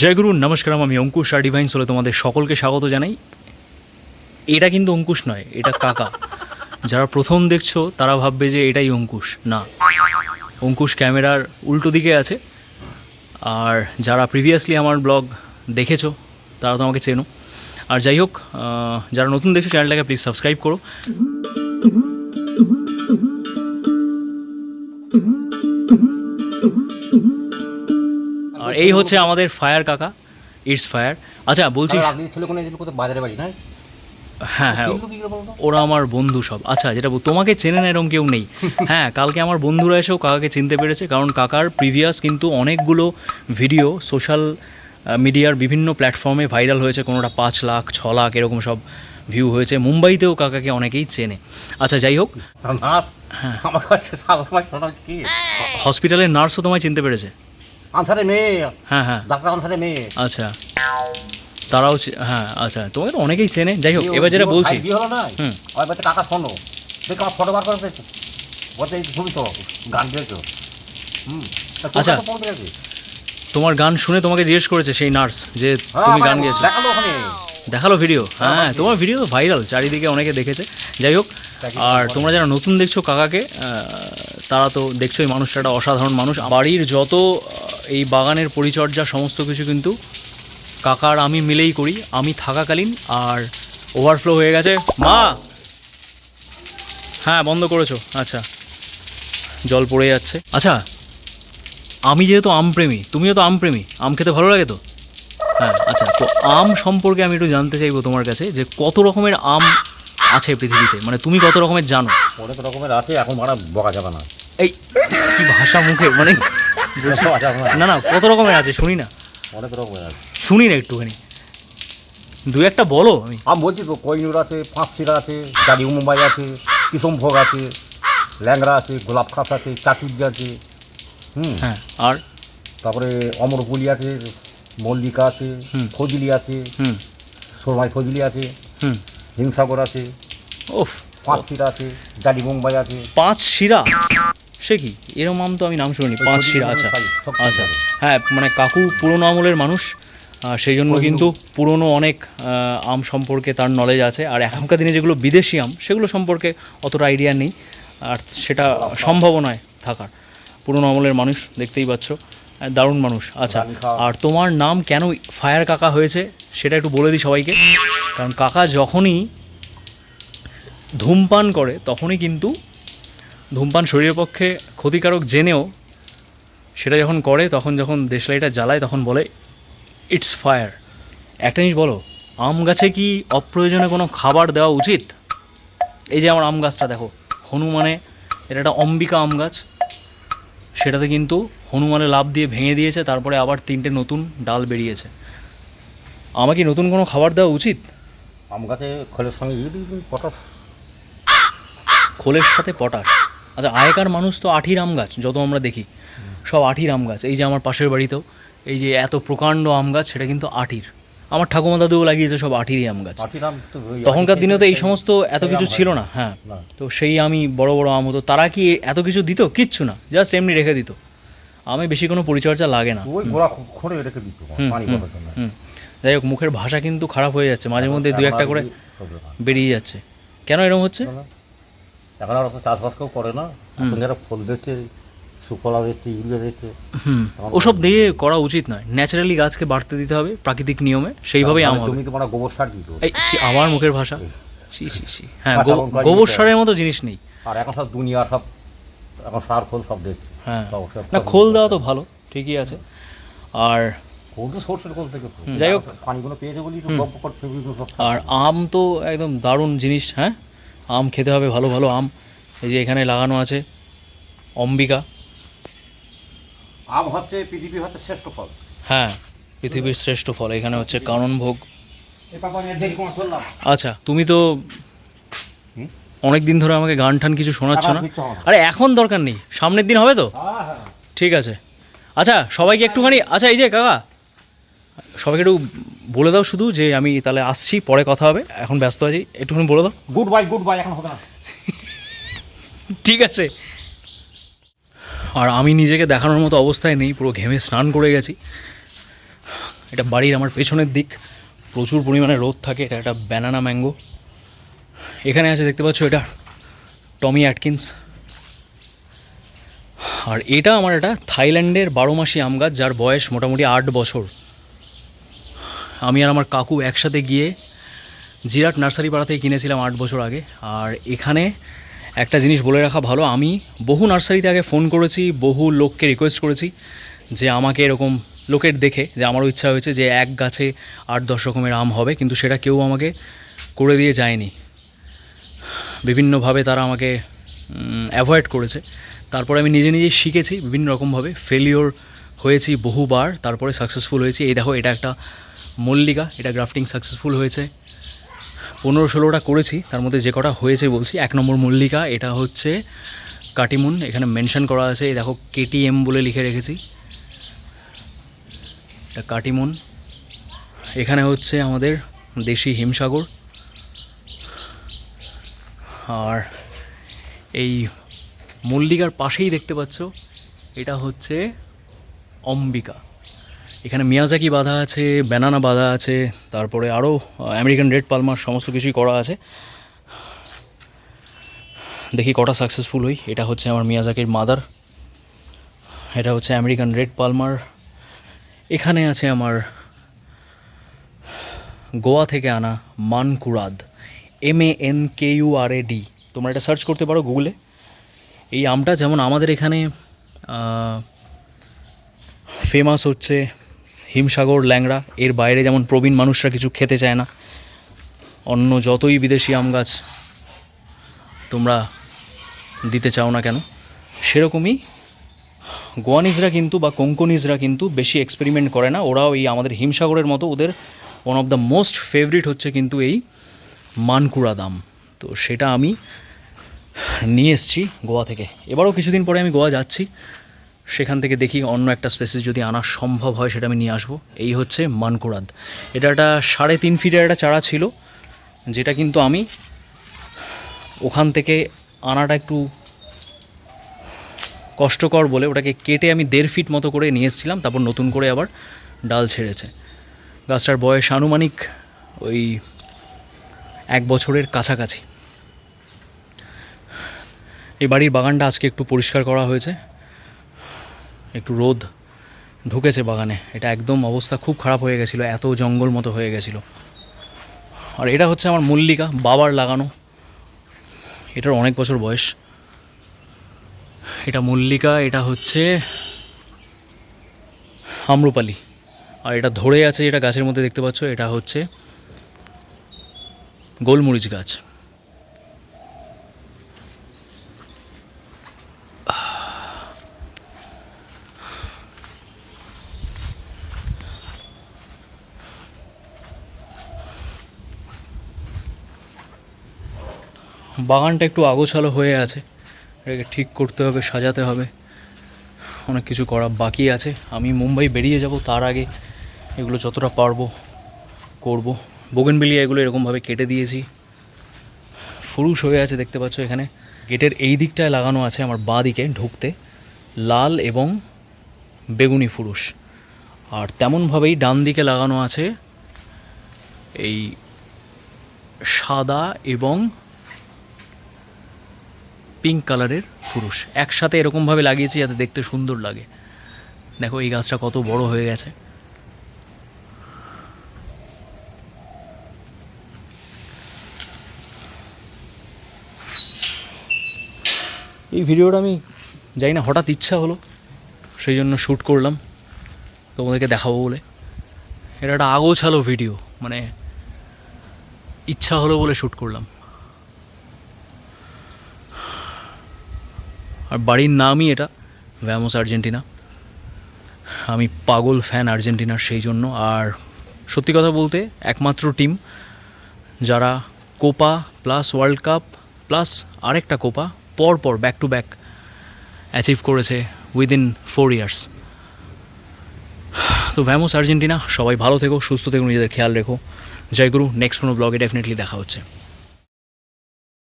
জয় গুরু নমস্কার আমি অঙ্কুশ আর ডিভাইন সোলে তোমাদের সকলকে স্বাগত জানাই। এটা কিন্তু অঙ্কুশ নয়, এটা কাকা। যারা প্রথম দেখছ, তারা ভাববে যে এটাই অঙ্কুশ। না, অঙ্কুশ ক্যামেরার উল্টো দিকে আছে। আর যারা প্রিভিয়াসলি আমার ব্লগ দেখেছ, তারা তো আমাকে চেনো। আর যাই হোক যারা নতুন দেখছ চ্যানেলটাকে প্লিজ সাবস্ক্রাইব করো। এই হচ্ছে আমাদের ফায়ার কাকা। ইটস ফায়ার আচ্ছা বলছি রাজনীতি ছিল কোনো বাজারে বাড়ি না? হ্যাঁ হ্যাঁ ওরা আমার বন্ধু সব। আচ্ছা যেটা তোমাকে চেনে না এরকম কেউ নেই। হ্যাঁ কালকে আমার বন্ধুরা এসেও কাকাকে চিনতে পেরেছে কারণ কাকার প্রিভিয়াস কিন্তু অনেকগুলো ভিডিও সোশ্যাল মিডিয়ার বিভিন্ন প্ল্যাটফর্মে ভাইরাল হয়েছে। কোনোটা পাঁচ লাখ ছ লাখ এরকম সব ভিউ হয়েছে। মুম্বাইতেও কাকাকে অনেকেই চেনে। আচ্ছা যাই হোক। কি? হসপিটালের নার্সও তোমায় চিনতে পেরেছে? আনসারে মেয়ে। হ্যাঁ হ্যাঁ। ডাক্তার আনসারে মেয়ে। আচ্ছা। তারাও হ্যাঁ আচ্ছা। তোমাকে তো অনেকেই চেনে। যাই হোক এবার যেটা বলছি। বিয়ে হলো না। ওই বাচ্চা কাকা শোনো। দেখো আমার ফটো বার করে পেয়েছে বলতে ছবি তো গান দিয়েছ। হুম। আচ্ছা। পেয়েছে তোমার গান শুনে তোমাকে জিজ্ঞেস করেছে সেই নার্স যে হ্যাঁ, তুমি গান গেয়েছো। দেখাল ওখানে। দেখাল ভিডিও হ্যাঁ হ্যাঁ, তোমার ভিডিও তো ভাইরাল চারিদিকে অনেকে দেখেছে। যাই হোক আর তোমরা যারা নতুন দেখছ কাকাকে তারা তো দেখছ এই মানুষটা একটা অসাধারণ মানুষ। বাড়ির যত এই বাগানের পরিচর্যা সমস্ত কিছু কিন্তু কাকার আমি মিলেই করি। আমি থাকাকালীন আর ওভারফ্লো হয়ে গেছে। মা! হ্যাঁ বন্ধ করেছ। আচ্ছা। জল পড়ে যাচ্ছে। আচ্ছা আমি যেহেতু আমপ্রেমী তুমিও তো আমপ্রেমী আম খেতে ভালো লাগে তো? হ্যাঁ আচ্ছা তো আম সম্পর্কে আমি একটু জানতে চাইব তোমার কাছে যে কত রকমের আম আছে পৃথিবীতে? মানে তুমি কত রকমের জানো? অনেক রকমের আছে এখন মারা বকা যাবে না। এই কি ভাষা মুখে মানে না না কত রকমের আছে শুনি না। অনেক রকমের আছে। শুনি না একটুখানি। দু একটা বলো আমি। আমি বলছি তো কইনুর আছে পাঁচশিরা আছে জারি মুম্বাই আছে কিষমভোগ আছে ল্যাংরা আছে গোলাপ খাস আছে চাটুর্য আছে হুম। হ্যাঁ আর? তারপরে অমরপুলি আছে মল্লিকা আছে ফজলি আছে হুম। সোমাই ফজলি আছে হুম। হিমসাগর আছে ওফ পাঁচশিরা আছে জারি মুম্বাই আছে। পাঁচ শিরা? সে কি? এরম আম তো আমি নাম শুনিনি। পাঁচ শিরা আচ্ছা আচ্ছা। হ্যাঁ মানে কাকু পুরনো আমলের মানুষ সেই জন্য কিন্তু পুরনো অনেক আম সম্পর্কে তার নলেজ আছে। আর এখনকার দিনে যেগুলো বিদেশি আম সেগুলো সম্পর্কে অতটা আইডিয়া নেই। আর সেটা সম্ভব নয় থাকার। পুরনো আমলের মানুষ দেখতেই পাচ্ছ। দারুণ মানুষ। আচ্ছা আর তোমার নাম কেন ফায়ার কাকা হয়েছে সেটা একটু বলে দিই সবাইকে। কারণ কাকা যখনই ধূমপান করে তখনই কিন্তু ধূমপান শরীরের পক্ষে ক্ষতিকারক জেনেও সেটা যখন করে তখন যখন দেশলাইটা জ্বালায় তখন বলে ইটস ফায়ার একটা জিনিস বলো আম গাছে কি অপ্রয়োজনে কোনো খাবার দেওয়া উচিত? এই যে আমার আম গাছটা দেখো হনুমানে এটা একটা অম্বিকা আম গাছ। সেটাতে কিন্তু হনুমানে লাভ দিয়ে ভেঙে দিয়েছে তারপরে আবার তিনটে নতুন ডাল বেরিয়েছে। আমাকে নতুন কোনো খাবার দেওয়া উচিত? আম গাছে খোলের সঙ্গে ইয়ে খোলের সাথে পটাশ। আচ্ছা আগেকার মানুষ তো আঠির আম গাছ যত আমরা দেখি সব আঠির আম গাছ। এই যে আমার পাশের বাড়িতেও এই যে এত প্রকাণ্ড আম গাছ সেটা কিন্তু আঠির। আমার ঠাকুমা দাদুও লাগিয়েছে সব আঠিরই আম গাছ। তখনকার দিনে তো এই সমস্ত এত কিছু ছিল না। হ্যাঁ। তো সেই আমি বড় বড় আম হতো। তারা কি এত কিছু দিত? কিচ্ছু না জাস্ট এমনি রেখে দিত। আমি বেশি কোনো পরিচর্যা লাগে না। যাই হোক মুখের ভাষা কিন্তু খারাপ হয়ে যাচ্ছে। মাঝে মধ্যে দু একটা করে বেরিয়ে যাচ্ছে। কেন এরকম হচ্ছে? এখন আর চাষবাস কেউ করে না এখন যারা ফুল দিচ্ছে সুফলা দিচ্ছে ইউরিয়া দিচ্ছে ওসব দিয়ে করা উচিত নয়। ন্যাচারালি গাছকে বাড়তে দিতে হবে প্রাকৃতিক নিয়মে সেইভাবেই আম হবে। জমিতে মানে গোবর সার দিতে আমার মুখের ভাষা? ছি ছি ছি। হ্যাঁ গোবর সারের মতো জিনিস নেই। আর এখন সব দুনিয়া সব এখন সার খোল সব দিচ্ছে হ্যাঁ। না খোল দেওয়া তো ভালো ঠিকই আছে। আর যাই হোক। আর আম তো একদম দারুণ জিনিস হ্যাঁ? আম খেতে হবে ভালো ভালো আম। এই যে এখানে লাগানো আছে অম্বিকা। আম হচ্ছে পৃথিবী হচ্ছে শ্রেষ্ঠ ফল। হ্যাঁ পৃথিবীর শ্রেষ্ঠ ফল এখানে হচ্ছে কাননভোগ এ পাপা আমি দেরি করে চললাম আচ্ছা তুমি তো? অনেক দিন ধরে আমাকে গান টান কিছু শোনাচ্ছ না। আরে এখন দরকার নেই সামনের দিন হবে তো? হ্যাঁ হ্যাঁ। ঠিক আছে। আচ্ছা সবাইকে একটুখানি আচ্ছা এই যে কাকা সবাইকে একটু বলে দাও শুধু যে আমি তাহলে আসছি পরে কথা হবে। এখন ব্যস্ত আছি। একটুখানি বলে দাও। গুড বাই গুড বাই এখন হবে না। ঠিক আছে। আর আমি নিজেকে দেখানোর মতো অবস্থায় নেই পুরো ঘেমে স্নান করে গেছি। এটা বাড়ির আমার পেছনের দিক। প্রচুর পরিমাণে রোদ থাকে এটা একটা ব্যানানা ম্যাঙ্গো এখানে আছে দেখতে পাচ্ছ এটা? টমি অ্যাটকিন্স আর এটা আমার এটা থাইল্যান্ডের বারো মাসি আম গাছ যার বয়স মোটামুটি আট বছর। আমি আর আমার কাকু একসাথে গিয়ে জিরাট নার্সারি পাড়া থেকে কিনেছিলাম আট বছর আগে। আর এখানে একটা জিনিস বলে রাখা ভালো, আমি বহু নার্সারিতে আগে ফোন করেছি, বহু লোককে রিকোয়েস্ট করেছি যে আমাকে এরকম লোকের দেখে, যে আমারও ইচ্ছা হয়েছে যে এক গাছে আট দশ রকমের আম হবে, কিন্তু সেটা কেউ আমাকে করে দিয়ে যায়নি। বিভিন্নভাবে তারা আমাকে অ্যাভয়েড করেছে। তারপরে আমি নিজে নিজেই শিখেছি বিভিন্ন রকমভাবে ফেলিওর হয়েছি বহুবার, তারপরে সাকসেসফুল হয়েছি। এই দেখো, এটা একটা মল্লিকা, এটা গ্রাফটিং সাকসেসফুল হয়েছে। পনেরো ষোলোটা করেছি, তার মধ্যে যে কটা হয়েছে বলছি। এক নম্বর মল্লিকা, এটা হচ্ছে কাটিমুন, এখানে মেনশন করা আছে। দেখো কেটিএম বলে লিখে রেখেছি। এটা কাটিমুন। এখানে হচ্ছে আমাদের দেশি হিমসাগর। আর এই মল্লিকার পাশেই দেখতে পাচ্ছ, এটা হচ্ছে অম্বিকা। এখানে মিয়াজাকি বাঁধা আছে ব্যানানা বাঁধা আছে, তারপরে আরও আমেরিকান রেড পালমার সমস্ত কিছুই করা আছে। দেখি কটা সাকসেসফুল হই। এটা হচ্ছে আমার মিয়াজাকির মাদার এটা হচ্ছে আমেরিকান রেড পালমার এখানে আছে আমার গোয়া থেকে আনা Mankurad M A N K U R A D তোমরা এটা সার্চ করতে পারো গুগলে এই আমটা যেমন আমাদের এখানে ফেমাস হচ্ছে হিমসাগর ল্যাংড়া, এর বাইরে যেমন প্রবীণ মানুষরা কিছু খেতে চায় না, অন্য যতই বিদেশি আম গাছ তোমরা দিতে চাও না কেন, সেরকমই গোয়ানিজরা কিন্তু বা কোঙ্কনিজরা কিন্তু বেশি এক্সপেরিমেন্ট করে না। ওরাও এই আমাদের হিমসাগরের মতো ওদের one of the most favourite হচ্ছে কিন্তু এই মানকুড়া দাম। তো সেটা আমি নিয়ে এসেছি গোয়া থেকে। এবারও কিছুদিন পরে আমি গোয়া যাচ্ছি। সেখান থেকে দেখি অন্য একটা স্পেসিস যদি আনা সম্ভব হয় সেটা আমি নিয়ে আসব। এই হচ্ছে মানকুরাদ। এটা একটা সাড়ে তিন ফিটের একটা চারা ছিল, যেটা কিন্তু আমি ওখান থেকে আনাটা একটু কষ্টকর বলে ওটাকে কেটে আমি দেড় ফিট মতো করে নিয়ে এসেছিলাম, তারপর নতুন করে আবার ডাল ছেড়েছে। গাছটার বয়স আনুমানিক ওই এক বছরের কাছাকাছি। এই বাড়ির বাগানটা আজকে একটু পরিষ্কার করা হয়েছে। একটু রোদ ঢুকেছে বাগানে। এটা একদম অবস্থা খুব খারাপ হয়ে গেছিল, এত জঙ্গল মতো হয়ে গেছিল। আর এটা হচ্ছে আমার মল্লিকা, বাবার লাগানো। এটার অনেক বছর বয়স। এটা মল্লিকা, এটা হচ্ছে আম্রপালি। আর এটা ধরে আছে যেটা গাছের মধ্যে দেখতে পাচ্ছ, এটা হচ্ছে গোলমরিচ গাছ। বাগানটা একটু আগোছালো হয়ে আছে। এটাকে ঠিক করতে হবে, সাজাতে হবে। অনেক কিছু করা বাকি আছে। আমি মুম্বাই বেরিয়ে যাব, তার আগে এগুলো যতটা পারব করব। বোগেনবেলিয়া এগুলো এরকমভাবে কেটে দিয়েছি। ফুরুষ হয়ে আছে, দেখতে পাচ্ছ এখানে। গেটের এই দিকটায় লাগানো আছে আমার বাঁ দিকে ঢুকতে। লাল এবং বেগুনি ফুরুষ। আর তেমনভাবেই ডান দিকে লাগানো আছে এই সাদা এবং পিঙ্ক কালারের পুরুষ। একসাথে এরকমভাবে লাগিয়েছি যাতে দেখতে সুন্দর লাগে। দেখো, এই গাছটা কত বড় হয়ে গেছে। এই ভিডিওটা আমি জানি না, হঠাৎ ইচ্ছা হলো। সেই জন্য শ্যুট করলাম। তোমাদেরকে দেখাবো বলে। এটা একটা আগোছালো ভিডিও মানে ইচ্ছা হলো বলে শ্যুট করলাম। আর বাড়ির নামই এটা, ভ্যামোস আর্জেন্টিনা। আমি পাগল ফ্যান আর্জেন্টিনার সেই জন্য, আর সত্যি কথা বলতে একমাত্র টিম যারা Copa plus world cup plus আরেকটা কোপা পর পর ব্যাক টু ব্যাক অ্যাচিভ করেছে উইদিন ফোর ইয়ার্স তো ভ্যামোস আর্জেন্টিনা, সবাই ভালো থেকো, সুস্থ থেকো, নিজেদের খেয়াল রেখো। জয় গুরু নেক্সট কোনো ব্লগে ডেফিনেটলি দেখা হচ্ছে।